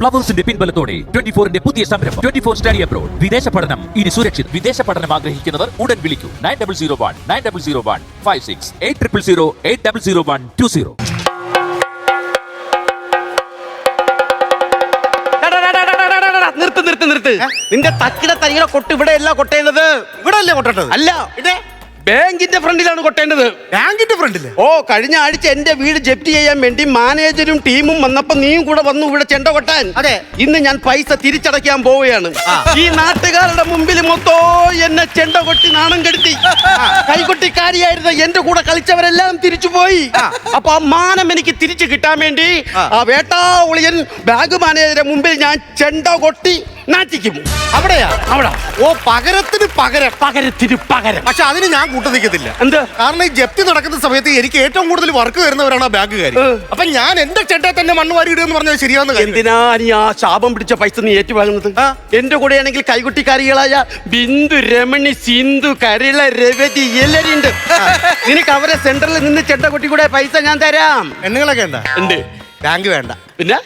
പ്ലവേഴ്സിന്റെ പിൻബലത്തോടെ twenty ഫോറിന്റെ പുതിയ സംരംഭം. Twenty four study abroad. വിദേശ പഠനം. ഇനി സുരക്ഷിത്. വിദേശ പഠനം ആഗ്രഹിക്കുന്നവർ ഉടൻ വിളിക്കൂ. Nine double zero one nine double zero one five six eight triple zero eight double zero one two zero. നിർത്ത് നിർത്ത് നിർത്ത്. നിന്റെ തക്കിടെ തരികളെ കൊട്ട് ഇവിടെ അല്ല കൊട്ടേണ്ടത്. ഇവിടെ അല്ലേ കൊട്ടേണ്ടത്? അല്ല. ഇതേ ബാങ്കിന്റെ ഫ്രണ്ടിലാണ് കൊട്ടേണ്ടത്. ബാങ്കിന്റെ ഫ്രണ്ടിൽ? ഓ കഴിഞ്ഞ ആഴ്ച എന്റെ വീട് ജപ്തി ചെയ്യാൻ വേണ്ടി മാനേജരും ടീമും വന്നപ്പോ നീയും കൂടെ വന്നു ഇവിടെ ചെണ്ട കൊട്ടാൻ. അതെ. ഇന്ന് ഞാൻ പൈസ തിരിച്ചടയ്ക്കാൻ പോവുകയാണ്. ഈ നാട്ടുകാരുടെ മുമ്പിൽ മൊത്തോ എന്നെ ചെണ്ട കൊട്ടി നാണം കെടുത്തി. കൈകൊട്ടിക്കാരിയായിരുന്ന എന്റെ കൂടെ കളിച്ചവരെല്ലാം തിരിച്ചു പോയി അപ്പൊ ആ മാനം എനിക്ക് തിരിച്ചു കിട്ടാൻ വേണ്ടി ആ. വേട്ടാ ഒളിയൻ ബാങ്ക് മാനേജരുടെ മുമ്പിൽ ഞാൻ ചെണ്ട കൊട്ടി നാട്ടിക്കും അവിടെയാ? അവിടെ. ഓ പകരത്തിന് പകരം. പകരത്തിന് പകരം. പക്ഷെ അതിന് ഞാൻ കൂട്ടു നിൽക്കത്തില്ല. എന്ത്? കാരണം ഈ ജപ്തി നടക്കുന്ന സമയത്ത് എനിക്ക് ഏറ്റവും കൂടുതൽ വർക്ക് വരുന്നവരാണ് ആ ബാങ്കുകാർ. അപ്പൊ ഞാൻ എന്റെ ചേട്ടാ തന്നെ മണ്ണ് വാരി ഇടുക എന്ന് പറഞ്ഞാൽ ശരിയാന്ന് കാര്യം. എന്തിനാ നീ ആ ശാപം പിടിച്ച പൈസ നീ ഏറ്റുവാങ്ങുന്നത്. എന്റെ കൂടെയാണെങ്കിൽ കൈകുട്ടിക്കാരികളായ ബിന്ദു രമണി സിന്ധു കരള രവതി എല്ലാരും ഉണ്ട് നിനക്ക് അവരെ സെന്ററിൽ നിന്ന് ചെട്ട കൊട്ടി കൂടെ പൈസ ഞാൻ തരാം. എണ്ണുകളൊക്കെ ഉണ്ടാ ഉണ്ട് ബാങ്ക് വേണ്ട. പിന്നെ?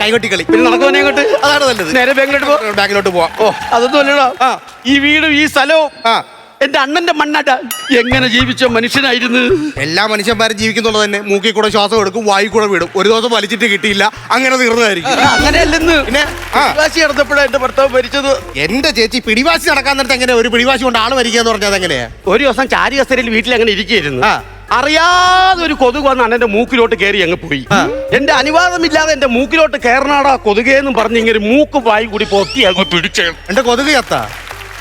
കൈകൊട്ടി കളി പിന്നെ നടക്കുവാനെ അങ്ങോട്ട് അതാണ് നല്ലത്. നേരെ ബാങ്കിലോട്ട് പോ ബാങ്കിലോട്ട് പോവാം. ഓ. അതൊന്നും അല്ലടാ. ആ. ഈ വീടും ഈ സ്ഥലവും ആ. എന്റെ അണ്ണന്റെ മണ്ണാട്ട. എങ്ങനെ ജീവിച്ച മനുഷ്യനായിരുന്നു? എല്ലാ മനുഷ്യന്മാരും ജീവിക്കുന്നുള്ളത് തന്നെ. മൂക്കി കൂടെ ശ്വാസം എടുക്കും വായി കൂടെ വിടും. ഒരു ദിവസം വലിച്ചിട്ട് കിട്ടിയില്ല. അങ്ങനെ തീർന്നതായിരിക്കും. അങ്ങനെയല്ലെന്ന്. പിന്നെ? നടന്നപ്പോഴാണ് എന്റെ ഭർത്താവ് മരിച്ചത്. എന്റെ ചേച്ചി പിടിവാശി നടക്കാൻ നേരത്തെ എങ്ങനെ ഒരു പിടിവാശി കൊണ്ട് ആൾ മരിക്കുക എന്ന് പറഞ്ഞാൽ എങ്ങനെയാ? ഒരു ദിവസം ചാരി കസേരയിൽ വീട്ടിൽ അങ്ങനെ ഇരിക്കുകയായിരുന്നു. അറിയാതെ ഒരു കൊതുക് വന്നാണ് എന്റെ മൂക്കിലോട്ട് കയറി അങ്ങ് പോയി. എന്റെ അനുവാദമില്ലാതെ എന്റെ മൂക്കിലോട്ട് കയറണാടാ കൊതുകേന്നും പറഞ്ഞ് ഇങ്ങനെ മൂക്ക് വായി കൂടി പൊത്തി അങ്ങ് പിടിച്ചേ. എന്റെ കൊതുക് ചത്ത.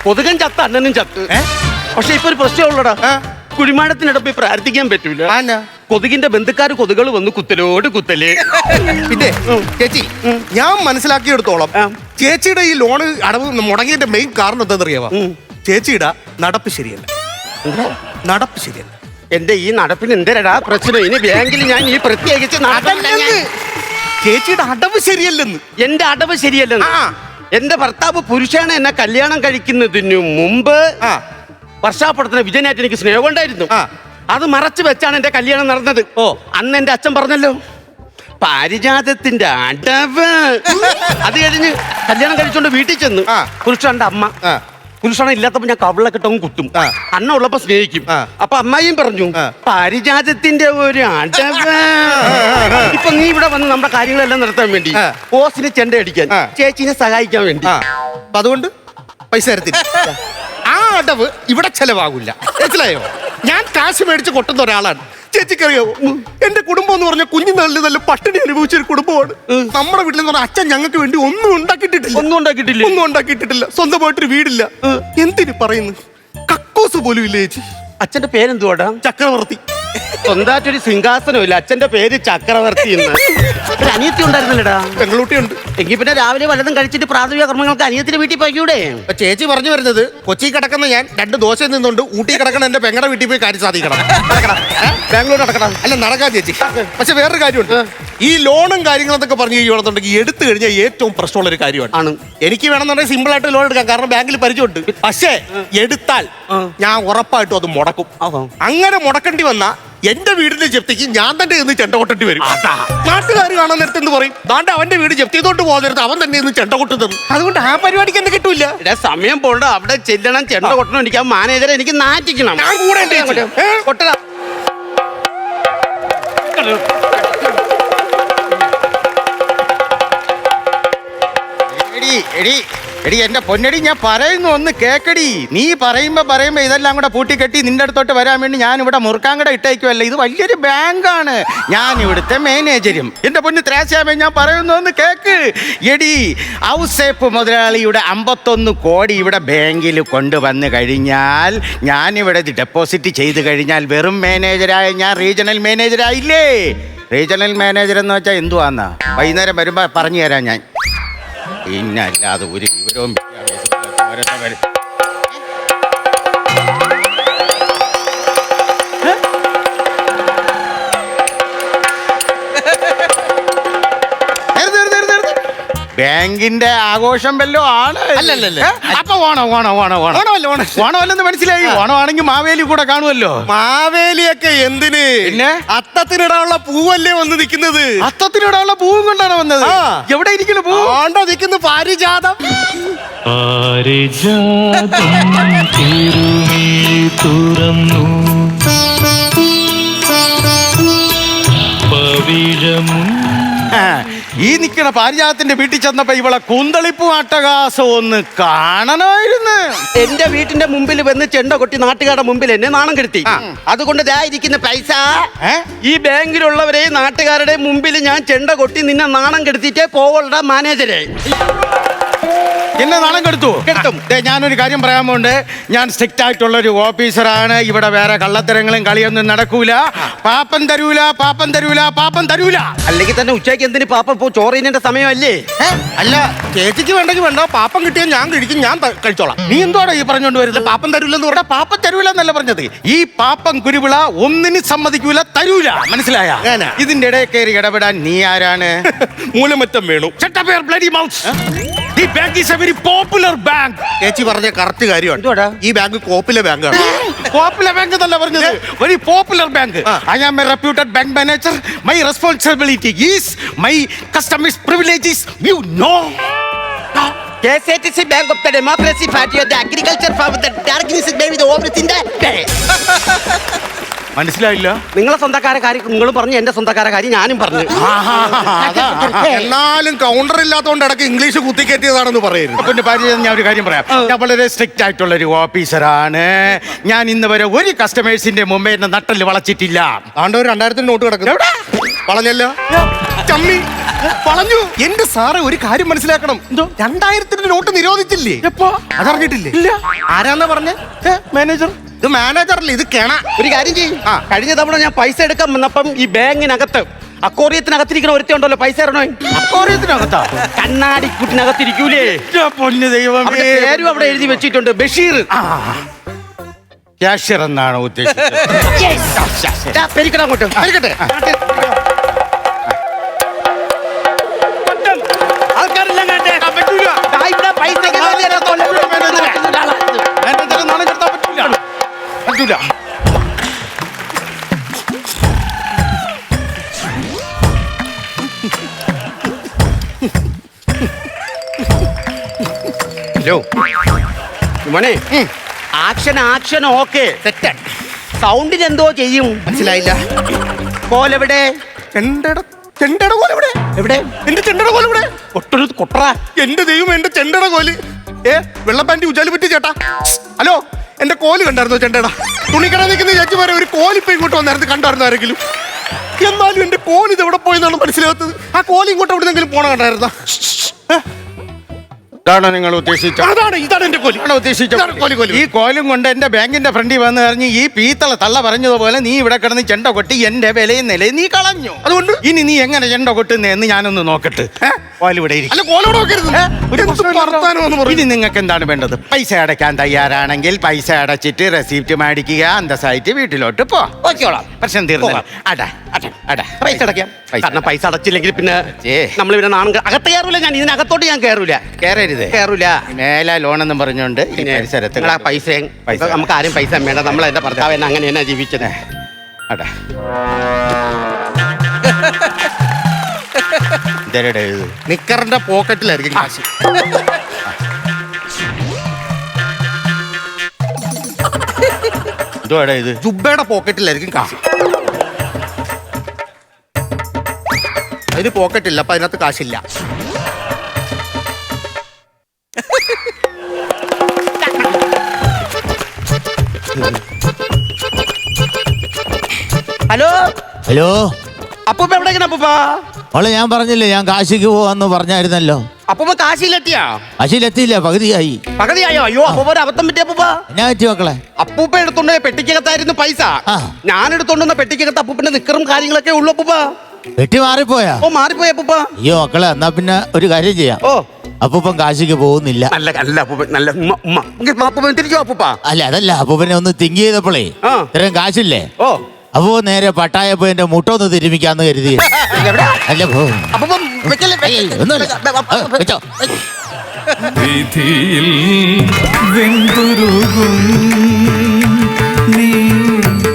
കൊതുകൻ ചത്ത അണ്ണനും ചത്ത്? പക്ഷെ ഇപ്പൊ ഒരു പ്രശ്നമുള്ളടാ കുഴിമാടത്തിനടപ്പ് പ്രാർത്ഥിക്കാൻ പറ്റൂല? കൊതുകിന്റെ ബന്ധുക്കാർ കൊതുകൾ വന്ന് കുത്തലോട് കുത്തലേ. പിന്നെ ചേച്ചി ഞാൻ മനസ്സിലാക്കിയെടുത്തോളം. ചേച്ചിയുടെ ഈ ലോണ് അടവ് മുടങ്ങിയതിന്റെ മെയിൻ കാരണം എന്താണെന്നറിയാവാ? അറിയാവാ ചേച്ചിയുടെ നടപ്പ് ശരിയല്ല. നടപ്പ് ശരിയല്ല. എന്റെ ഈ നടപ്പിന് എന്തരടാ പ്രശ്നം ഇനി ബാങ്കിൽ ഞാൻ ഈ പ്രത്യേകിച്ച്. അതല്ലെന്ന്. ചേച്ചിയുടെ അടവ് ശരിയല്ലെന്ന് എന്റെ അടവ് ശരിയല്ലെന്ന് ആ. എന്റെ ഭർത്താവ് പുരുഷാണ് എന്നെ കല്യാണം കഴിക്കുന്നതിന് മുമ്പ് ആ വർഷാപ്പുറത്തിന് വിജയനായിട്ട് എനിക്ക് സ്നേഹം ഉണ്ടായിരുന്നു ആ. അത് മറച്ചു വെച്ചാണ് എന്റെ കല്യാണം നടന്നത് ഓ. അന്ന് എന്റെ അച്ഛൻ പറഞ്ഞല്ലോ പാരിജാതത്തിന്റെ അടവ് അത് കഴിഞ്ഞ് കല്യാണം കഴിച്ചോണ്ട് വീട്ടിൽ ചെന്നു ആ. പുരുഷന്റെ അമ്മ ആ. പുരുഷണ ഇല്ലാത്തപ്പോ ഞാൻ കവിളക്കെട്ടവും കുത്തും ആ. അണ്ണ ഉള്ളപ്പോ സ്നേഹിക്കും. അപ്പൊ അമ്മായിയും പറഞ്ഞു. പാരിജാതത്തിന്റെ ഒരു അടവ് ഇപ്പൊ നീ ഇവിടെ വന്ന് നമ്മുടെ കാര്യങ്ങളെല്ലാം നടത്താൻ വേണ്ടി. ഓസിന് ചെണ്ട അടിക്കാൻ. ചേച്ചിനെ സഹായിക്കാൻ വേണ്ടി അപ്പൊ അതുകൊണ്ട് പൈസ തരത്തില്ല ആ അടവ് ഇവിടെ ചെലവാകില്ല മനസ്സിലായോ ഞാൻ കാശ് മേടിച്ച് കൊട്ടുന്ന ഒരാളാണ് ചേച്ചിക്കറിയാവോ എന്റെ കുടുംബം എന്ന് പറഞ്ഞ കുഞ്ഞുനാളിൽ നല്ല പട്ടിണി അനുഭവിച്ച ഒരു കുടുംബമാണ് നമ്മുടെ വീട്ടിൽ നിന്ന് പറഞ്ഞ അച്ഛൻ ഞങ്ങൾക്ക് വേണ്ടി ഒന്നും ഉണ്ടാക്കിയിട്ടില്ല ഒന്നും ഉണ്ടാക്കിയിട്ടില്ല. ഒന്നും ഉണ്ടാക്കിയിട്ടില്ല സ്വന്തമായിട്ടൊരു വീടില്ല. എന്തിനു പറയുന്നു? കക്കൂസ് പോലും ഇല്ല ചേച്ചി? അച്ഛന്റെ പേരെന്തുവാടാ? ചക്രവർത്തി. സ്വന്തമായിട്ടൊരു സിംഹാസനമില്ല. അച്ഛന്റെ പേര് ചക്രവർത്തി എന്ന്. ഒരു അനിയത്തി ഉണ്ടായിരുന്നില്ലടാ. പെങ്ങളൂട്ടിയുണ്ട് എങ്കിൽ പിന്നെ രാവിലെ വല്ലതും കഴിച്ചിട്ട് പ്രാഥമിക കർമ്മങ്ങൾക്ക് അനിയത്തിന്റെ വീട്ടിൽ പോയിക്കൂടെ? അപ്പൊ ചേച്ചി പറഞ്ഞു വരുന്നത് കൊച്ചി കിടക്കുന്ന ഞാൻ രണ്ട് ദോശ നിന്നുകൊണ്ട് ഊട്ടി കിടക്കണ എന്റെ പെങ്ങടെ വീട്ടിൽ പോയി കാര്യം സാധിക്കണം. ബാംഗ്ലൂർ നടക്കണം. അല്ല നടക്കാൻ ചേച്ചി. പക്ഷെ വേറൊരു കാര്യമുണ്ട്. ഈ ലോണും കാര്യങ്ങളെന്നൊക്കെ പറഞ്ഞു കഴിയുവാണെന്നുണ്ടെങ്കിൽ എടുത്തു കഴിഞ്ഞാൽ ഏറ്റവും പ്രശ്നമുള്ള ഒരു കാര്യമാണ്. ആണ്. എനിക്ക് വേണമെന്നുണ്ടെങ്കിൽ സിമ്പിൾ ആയിട്ട് ലോൺ എടുക്കാം. കാരണം ബാങ്കിൽ പരിചയമുണ്ട്. പക്ഷേ എടുത്താൽ ഞാൻ ഉറപ്പായിട്ടും അത് മുടക്കും. അങ്ങനെ മുടക്കേണ്ടി വന്ന എന്റെ വീടിന്റെ ജപ്തിക്ക് ഞാൻ തന്നെ ഇന്ന് ചെണ്ട കൊട്ടേണ്ടി വരും. നാട്ടുകാർ കാണാൻ നേരത്തെ എന്ന് പറയും? ദാണ്ട് അവന്റെ വീട് ജപ്തി ചെയ്തോണ്ട് നേരത്ത് അവൻ തന്നെ ഇന്ന് ചെണ്ട കൊട്ടുന്നത് അതുകൊണ്ട് ആ പരിപാടിക്ക് എന്നെ കിട്ടൂല എടാ സമയം പോണ്ട. അവിടെ ചെല്ലണം ചെണ്ട കൊട്ടണം എനിക്ക് ആ മാനേജറെ എനിക്ക് നാറ്റിക്കണം. ഞാൻ കൂടെ ഉണ്ട് ചേച്ചി. ഏ? കൊട്ടടാ. എടി എടി. എടി എന്റെ പൊന്നടി ഞാൻ പറയുന്നു ഒന്ന് കേക്കടി. നീ പറയുമ്പോ പറയുമ്പോ ഇതെല്ലാം കൂടെ പൂട്ടിക്കെട്ടി നിന്റെ അടുത്തോട്ട് വരാൻ വേണ്ടി ഞാൻ ഇവിടെ മുറുക്കാങ്കട ഇട്ടേക്കുമല്ല ഇത് വലിയൊരു ബാങ്കാണ്. ഞാൻ ഇവിടുത്തെ മാനേജരും. എന്റെ പൊന്ന് ത്രാശാമേ ഞാൻ പറയുന്നു ഒന്ന് കേക്ക്. എടി ഔസേപ്പ് മുതലാളിയുടെ അമ്പത്തൊന്ന് കോടി ഇവിടെ ബാങ്കിൽ കൊണ്ടുവന്നു കഴിഞ്ഞാൽ ഞാൻ ഇവിടെ ഡെപ്പോസിറ്റ് ചെയ്ത് കഴിഞ്ഞാൽ വെറും മാനേജരായ ഞാൻ റീജിയണൽ മാനേജരായില്ലേ റീജിയണൽ മാനേജർ എന്ന് വെച്ചാൽ എന്തുവാന്നാ? വൈകുന്നേരം വരുമ്പോ പറഞ്ഞു തരാം ഞാൻ. ഇന്നല്ലാതെ ഒരു വിവരവും വിദ്യാഭ്യാസം ബാങ്കിന്റെ ആഘോഷം വല്ലോ ആണ്. അല്ലല്ലല്ല. അപ്പൊ ഓണം ഓണം ഓണം ഓണം. ഓണമല്ല, ഓണം. ഓണമല്ലെന്ന് മനസ്സിലായി. ഓണമാണെങ്കിൽ മാവേലി കൂടെ കാണുമല്ലോ. മാവേലിയൊക്കെ എന്തിന്? പിന്നെ? അത്തത്തിനിടാനുള്ള പൂവല്ലേ വന്ന് നിൽക്കുന്നത്? അത്തത്തിനോടുള്ള പൂവും കൊണ്ടാണ് വന്നത്. ആ. എവിടെ ഇരിക്കുന്നു പൂ? ആണ്ടോ നിൽക്കുന്നു പാരിജാതം. പാരിജാതം തിരുമീ തുറന്നു. പവിഴമും ആ, ഈ നിൽക്കണ പാരിജാതത്തിന്റെ വീട്ടിൽ ചെന്നപ്പോ ഇവളെ കുന്തളിപ്പ് അട്ടകാസവും ഒന്ന് കാണണമായിരുന്നു. എന്റെ വീട്ടിന്റെ മുമ്പിൽ വന്ന് ചെണ്ട കൊട്ടി നാട്ടുകാരുടെ മുമ്പിൽ എന്നെ നാണം കെടുത്തി. അതുകൊണ്ട് ദാ ഇരിക്കുന്ന പൈസ. ഈ ബാങ്കിലുള്ളവരെ നാട്ടുകാരുടെ മുമ്പിൽ ഞാൻ ചെണ്ട കൊട്ടി നിന്നെ നാണം കെടുത്തിട്ടേ പോവുള്ള മാനേജരെ. എന്നെ നാണം കെടുത്തു. കെടുത്തും. ഞാനൊരു കാര്യം പറയാൻ പോണ്ട് ഞാൻ സ്ട്രിക്റ്റ് ആയിട്ടുള്ള ഒരു ഓഫീസറാണ് ഇവിടെ വേറെ കള്ളത്തരങ്ങളും കളിയൊന്നും നടക്കൂല. പാപ്പൻ തരൂല പാപ്പൻ തരൂല പാപ്പൻ തരൂല. അല്ലെങ്കിൽ തന്നെ ഉച്ചയ്ക്ക് എന്തിന് പാപ്പം പോ ചോറിന്റെ സമയമല്ലേ? ഏ? അല്ല ചേച്ചിക്ക് വേണ്ടെങ്കിൽ വേണ്ട? പാപ്പം കിട്ടിയാൽ ഞാൻ കഴിക്കും ഞാൻ ത- കഴിച്ചോളാം. നീ എന്തോടാ ഈ പറഞ്ഞോണ്ട് വരുന്നത്? പാപ്പം തരൂലെന്ന് ഇവിടെ പാപ്പൻ തരൂല എന്നല്ല പറഞ്ഞത്. ഈ പാപ്പം കുരുവിള ഒന്നിനും സമ്മതിക്കൂല തരൂല. മനസ്സിലായ? ഞാനാ? ഇതിന്റെ ഇടയിൽ കയറി ഇടപെടാൻ നീ ആരാണ്? Moolamattom Venu. Shut up your bloody mouth. The bank is a very popular bank. ചേച്ചി പറഞ്ഞ കറക്റ്റ് കാര്യമാണ്? ഈ ബാങ്ക് കോപ്പിലെ ബാങ്കാണ് പോപ്പുലർ ബാങ്ക് എന്നല്ല പറഞ്ഞത്. Very popular bank. I am. A reputed bank manager my responsibility is my customers privileges you know T C bank of the democracy of the the agriculture farm of the darkness baby the ഓവറിത്തിന്റെ മനസ്സിലായില്ല? നിങ്ങളെ സ്വന്തക്കാരെ കാര്യം നിങ്ങളും പറഞ്ഞു എന്റെ സ്വന്തക്കാരെ കാര്യം ഞാനും പറഞ്ഞു. എന്നാലും കൗണ്ടർ ഇല്ലാത്തതുകൊണ്ട് ഇടയ്ക്ക് ഇംഗ്ലീഷ് കുത്തിക്കയറ്റിയതാണെന്ന് പറയുന്നത് പിന്നെ ഭാര്യ ഞാൻ ഒരു കാര്യം പറയാം. ഞാൻ വളരെ സ്ട്രിക്റ്റ് ആയിട്ടുള്ള ഒരു ഓഫീസറാണ് ഞാൻ ഇന്ന് വരെ ഒരു കസ്റ്റമേഴ്സിന്റെ മുമ്പേ എന്നെ നട്ടൽ വളച്ചിട്ടില്ല. അതുകൊണ്ട് ഒരു രണ്ടായിരത്തിന് നോട്ട് കിടക്കുന്നു. വളഞ്ഞല്ലോ. ചമ്മി. പറഞ്ഞു എന്റെ സാറ് ഒരു കാര്യം മനസ്സിലാക്കണം. രണ്ടായിരത്തിന്റെ നോട്ട് നിരോധിച്ചില്ലേ? അതറിഞ്ഞിട്ടില്ലേ? ഇല്ല. ആരാന്നാ പറഞ്ഞേ? മാനേജർ ഇത് മാനേജറല്ലേ ഇത് കേണ. ഒരു കാര്യം ചെയ്യും. ആ. കഴിഞ്ഞ തവണ ഞാൻ പൈസ എടുക്കാൻ വന്നപ്പം ഈ ബാങ്കിനകത്ത് അക്കോറിയത്തിനകത്തിരിക്കുന്ന ഒരുത്തി ഉണ്ടല്ലോ പൈസ ഇറണോ അക്കോറിയത്തിനകത്താ? കണ്ണാടിക്കുട്ടിനകത്തിരിക്കൂലേ? കുട്ടിനകത്തിരിക്കൂലേ പൊന്നു ദൈവം പേരും അവിടെ എഴുതി വെച്ചിട്ടുണ്ട് ബഷീർ. ക്യാഷ്യർ എന്നാണ് ഉദ്ദേശിച്ചത്? പെരിക്കണം അങ്ങോട്ട്. പറ്റൂല ഹലോ. മോനെ ആക്ഷൻ ആക്ഷൻ ഓക്കെ. സെറ്റ് സൗണ്ടിന് എന്തോ ചെയ്യും. മനസ്സിലായില്ല. കോലെവിടെ? ചെണ്ടട ചെണ്ടട കോൽ എവിടെ? എവിടെ എന്റെ ചെണ്ടട കോൽ ഇവിടെ ഒട്ടൊരു കൊട്ടറ. എന്റെ ദൈവം എന്റെ ചെണ്ടട കോൽ. ഏ വെള്ളപ്പാന്റി ഉജാലി പറ്റി ചേട്ടാ. ഹലോ. എന്റെ കോൽ കണ്ടായിരുന്നോ ചേട്ടാ തുണിക്കട നിൽക്കുന്ന ചേച്ചിമാരെ ഒരു കോലിപ്പോ ഇങ്ങോട്ട് വന്നായിരുന്നു കണ്ടായിരുന്നു ആരെങ്കിലും? എന്നാലും എന്റെ കോലി ഇത് എവിടെ പോയെന്നാണ് മനസ്സിലാകത്തത്. ആ കോലി ഇങ്ങോട്ട് എവിടെന്നെങ്കിലും പോണ കണ്ടായിരുന്ന? ഇതാണോ നിങ്ങൾ ഉദ്ദേശിച്ചത് അതാണ് ഇതാണ് എന്റെ കോലി. ആണോ ഉദ്ദേശിച്ച കോലി, കോൽ കോൽ. ഈ കോലും കൊണ്ട് എന്റെ ബാങ്കിന്റെ ഫ്രണ്ടിൽ വന്ന് കഴിഞ്ഞ് ഈ പീത്തള തള്ള പറഞ്ഞതുപോലെ നീ ഇവിടെ കിടന്ന് ചെണ്ട കൊട്ടി എന്റെ വിലയും നിലയും നീ കളഞ്ഞു. അതുകൊണ്ട്? ഇനി നീ എങ്ങനെ ചെണ്ട കൊട്ടുന്നതെന്ന് ഞാനൊന്ന് നോക്കട്ടെ. കോലിവിടെ ഇരിക്കും. അല്ല കോലോടെ നോക്കരുത് ഒരു എന്ത് പ്രശ്നമില്ലല്ലോ. വർത്താനമെന്ന് ഇനി പറഞ്ഞു നിങ്ങൾക്ക് എന്താണ് വേണ്ടത്? പൈസ അടയ്ക്കാൻ തയ്യാറാണെങ്കിൽ പൈസ അടച്ചിട്ട് റെസിപ്റ്റ് മേടിക്കുക അന്തസ്സായിട്ട് വീട്ടിലോട്ട് പോ. ഓക്കെയോളാം പ്രശ്നം തീർന്നു പോകാം. അട അട അട. പൈസ അടയ്ക്കാം. പൈസ. കാരണം പൈസ അടച്ചില്ലെങ്കിൽ പിന്നെ. നമ്മൾ ഇവിടെ നാണം കെ- അകത്ത് കയറൂല ഞാൻ ഇതിനകത്തോട്ട് ഞാൻ കയറൂല. കയറരുത്. കയറൂല മേല ലോണെന്നും പറഞ്ഞുകൊണ്ട് ഈ പിന്നെ പരിസരത്ത് നിങ്ങളാ പൈസ പൈസ. നമുക്ക് ആരും പൈസ വേണ്ട. നമ്മൾ എന്റെ ഭർത്താവ് എന്നെ അങ്ങനെ എന്നാ ജീവിച്ചത് അട. ഇതരടെ ഇത് നിക്കറിന്റെ പോക്കറ്റിലായിരിക്കും കാശ്. ഇത്? ജുബയുടെ പോക്കറ്റിലായിരിക്കും കാശ്. അതിന് പോക്കറ്റില്ല അപ്പൊ അതിനകത്ത് കാശില്ല. ഹലോ? ഹലോ? അപ്പൂപ്പ എവിടെയാണ് അപ്പൂപ്പ? അവളെ ഞാൻ പറഞ്ഞില്ലേ ഞാൻ കാശിക്ക് പോവാന്ന് പറഞ്ഞായിരുന്നല്ലോ. അപ്പൂപ്പ കാശിയിലെത്തിയാ? കാശിയിലെത്തിയില്ല പകുതിയായി. പകുതിയായോ? അയ്യോ അപ്പൂപ്പ ഒരു അബദ്ധം പറ്റിയ അപ്പൂപ്പ. എന്നാ പറ്റി മക്കളെ? അപ്പൂപ്പ എടുത്തോണ്ട് പെട്ടിക്കകത്തായിരുന്നു പൈസ. ആ. ഞാൻ എടുത്തോണ്ടുവന്ന പെട്ടിക്കകത്ത് അപ്പൂപ്പന്റെ നിക്കറും കാര്യങ്ങളൊക്കെ ഉള്ളു അപ്പൂപ്പ. വെട്ടി മാറിപ്പോയാ? ഓ മാറിപ്പോയി അപ്പൂപ്പ. അയ്യോ മക്കളെ എന്നാ പിന്നെ ഒരു കാര്യം ചെയ്യാം. ഓ. അപ്പൂപ്പൻ കാശിക്ക് പോകുന്നില്ല. നല്ല അല്ല അപ്പൂപ്പ നല്ല ഉമ്മ ഉമ്മ. എങ്കിൽ അപ്പൂപ്പ തിരിച്ചോ അപ്പൂപ്പ? അല്ല അതല്ല അപ്പൂപ്പനെ ഒന്ന് തിങ്ക് ചെയ്തപ്പോളേ ആ. ഇത്രയും കാശില്ലേ? ഓ. അപ്പോ നേരെ പട്ടായപ്പോ എന്റെ മുട്ടൊന്ന് തിരുമിക്കാന്ന് കരുതി. അല്ല. വിധിയിൽ വെന്തുരുകും നീ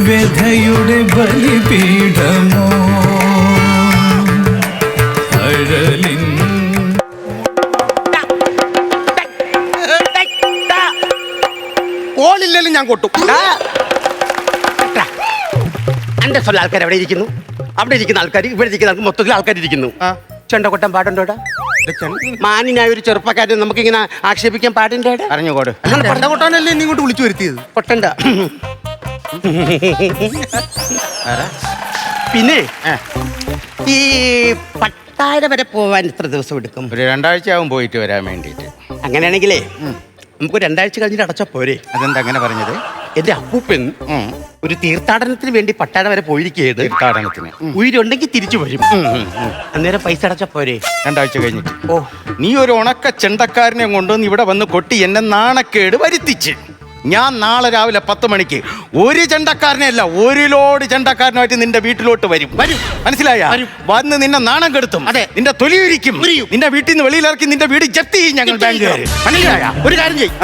വ്യഥയുടെ ബലിപീഠമോ? അഴലിൻ ഓളില്ലെങ്കിലും ഞാൻ കൊട്ടും. എന്റെ സ്വല്ല ആൾക്കാർ അവിടെ ഇരിക്കുന്നു. അവിടെ ഇരിക്കുന്ന ആൾക്കാർ ഇവിടെ ഇരിക്കുന്ന ആൾക്കാർ മൊത്തത്തിൽ ആൾക്കാർ ഇരിക്കുന്നു. ചെണ്ടകൊട്ടം പാടുണ്ടോടാ മാനിനായ ഒരു ചെറുപ്പക്കാരൻ നമുക്കിങ്ങനെ ആക്ഷേപിക്കാൻ പാടുണ്ടോടാ അറിഞ്ഞുകൂട് കൊട്ടാനല്ലേ എന്നെ ഇങ്ങോട്ട് വിളിച്ചു വരുത്തിയത്? കൊട്ടണ്ട. പിന്നെ ഈ പട്ടാര വരെ പോവാൻ എത്ര ദിവസം എടുക്കും. ഒരു രണ്ടാഴ്ച ആവും പോയിട്ട് വരാൻ വേണ്ടിയിട്ട്. അങ്ങനെയാണെങ്കിലേ നമുക്ക് രണ്ടാഴ്ച കഴിഞ്ഞിട്ട് അടച്ചാ പോരെ. അതെന്താ അങ്ങനെ പറഞ്ഞത്? എന്റെ അപ്പൂപ്പൻ ഒരു തീർത്ഥാടനത്തിന് വേണ്ടി പട്ടാര വരെ പോയിരിക്കുകയാണ് തീർത്ഥാടനത്തിന്. ഉയരുണ്ടെങ്കിൽ തിരിച്ചു വരും. അന്നേരം പൈസ അടച്ച പോരെ. രണ്ടാഴ്ച കഴിഞ്ഞിട്ട്. ഓ. നീ ഒരു ഉണക്ക ചെണ്ടക്കാരനെ കൊണ്ടുവന്ന് ഇവിടെ വന്ന് കൊട്ടി എന്നെ നാണക്കേട് വരുത്തിച്ച്. ഞാൻ നാളെ രാവിലെ പത്ത് മണിക്ക് ഒരു ചെണ്ടക്കാരനെ അല്ല ഒരു ലോഡ് ചെണ്ടക്കാരനായിട്ട് നിന്റെ വീട്ടിലോട്ട് വരും. വരും. മനസ്സിലായ? വന്ന് നിന്നെ നാണം കെടുത്തും. അതെ. നിന്റെ തൊലിയൊരിക്കും നിന്റെ വീട്ടിൽ നിന്ന് വെളിയിലിറക്കി നിന്റെ വീട് ജപ്തി ചെയ്യും ഞങ്ങൾ ബാങ്കുകാർ മനസ്സിലായ? ഒരു കാര്യം ചെയ്യും.